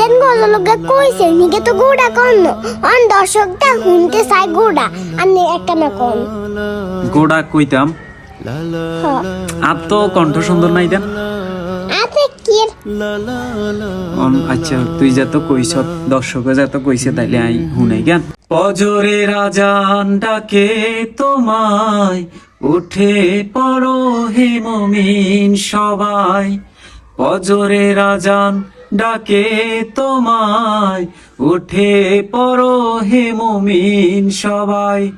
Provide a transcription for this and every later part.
দেন গজলকে কইছে নিকে তো গুড়া কর্ণ অন দর্শকটা শুনতে চাই গুড়া আন্নে একটা না কোন। গোড়া কইতাম। আর তো কণ্ঠ সুন্দর নাই দেন। আছে কি অন- আচ্ছা তুই যত কইস দর্শক যত কইছে তাইলে আই হুনাই জ্ঞান পজরে রাজান ডাকে তোমায় উঠে পড়ো হে মমিন সবাই। পজরে রাজান ডাকে তোমায়, উঠে পড়ো হে মমিন সবাই।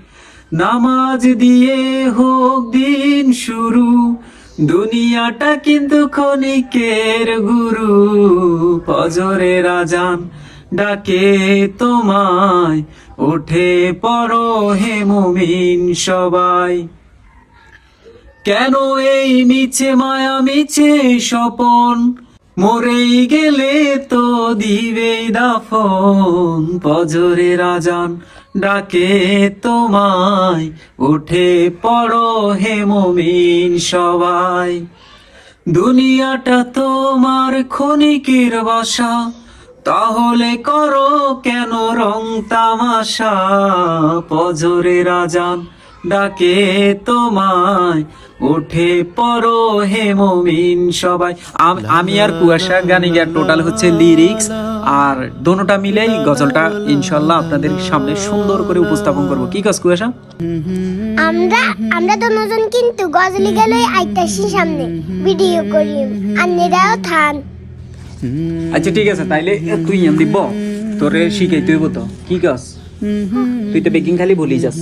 নামাজ দিয়ে হোক দিন শুরু, দুনিয়াটা কিন্তু ক্ষণিকের গুরু। পজরে রাজান ডাকে তোমায়, উঠে পড়ো হে মুমিন সবাই। কেন এই মিছে মায়া মিছে স্বপন? মরেই গেলে তো দিবে দাফন। পজরে রাজান ডাকে তোমায়, উঠে পড়ো হে মুমিন সবাই। দুনিয়াটা তোমার ক্ষণিকের বাসা, তাহলে করো কেন রং তামাশা? পজরে রাজান ডাকে তোমায় উঠে পড়ো হে মমিন সবাই। আমি আর কুয়াশা গানে গিয়ে টোটাল হচ্ছে লিরিক্স আর দোনোটা মিলেই গজলটা ইনশাল্লাহ আপনাদের সামনে সুন্দর করে উপস্থাপন করব। কি কাজ কুয়াশা? আমরা আমরা দুজন কিন্তু গজলি গেলে আইতাছি সামনে। ভিডিও করি। আন্নেরাও থান। আচ্ছা ঠিক আছে তাইলে তুই এম দিব তোরে শিখাই তুই তো। কি কাজ তুই তো বেকিং খালি বলি যাস।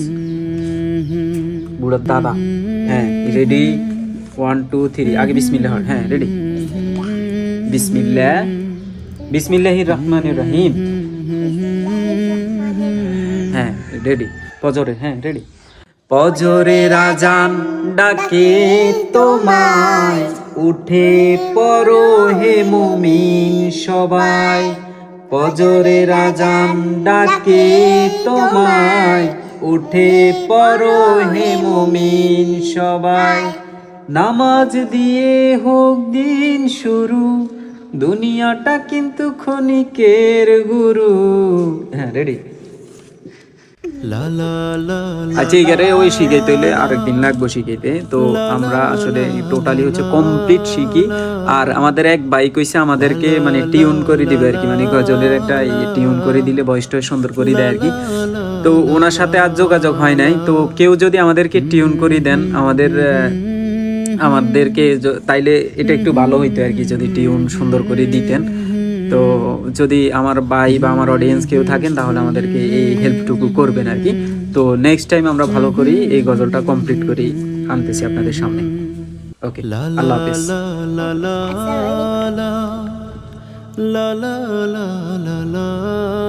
বুড়ার দাদা। হ্যাঁ রেডি ওয়ান টু থ্রি আগে বিসমিল্লা হন। হ্যাঁ রেডি বিসমিল্লা বিসমিল্লাহির রহমানির রহিম। হ্যাঁ রেডি পজরে হ্যাঁ রেডি পজরে রাজান ডাকে তোমায়, উঠে পড়ো হে মুমিন সবাই। পজরে রাজান ডাকে তোমায় উঠে পরো হে মুমিন সবাই। নামাজ দিয়ে হোক দিন শুরু, দুনিয়াটা কিন্তু ক্ষণিকের গুরু। হ্যাঁ রেডি আচ্ছা এগারে ওই শিখাইতে হলে আরেকদিন লাগবো শিখাইতে। তো আমরা আসলে টোটালি হচ্ছে কমপ্লিট শিখি। আর আমাদের এক বাইক হইছে আমাদেরকে মানে টিউন করে দিবে আর কি মানে গজলের একটা টিউন করে দিলে ভয়েসটা সুন্দর করে দেয় আর কি তো ওনার সাথে আর যোগাযোগ হয় নাই। তো কেউ যদি আমাদেরকে টিউন করে দেন আমাদের আমাদেরকে তাইলে এটা একটু ভালো হইতো আর কি যদি টিউন সুন্দর করে দিতেন। তো যদি আমার ভাই বা আমার অডিয়েন্স কেউ থাকেন তাহলে আমাদেরকে এই হেল্পটুকু করবেন আর কি তো নেক্সট টাইম আমরা ভালো করি এই গজলটা কমপ্লিট করি আনতেছি আপনাদের সামনে ওকে আল্লাহ হাফিজ আসসালামু আলাইকুম। la la la la la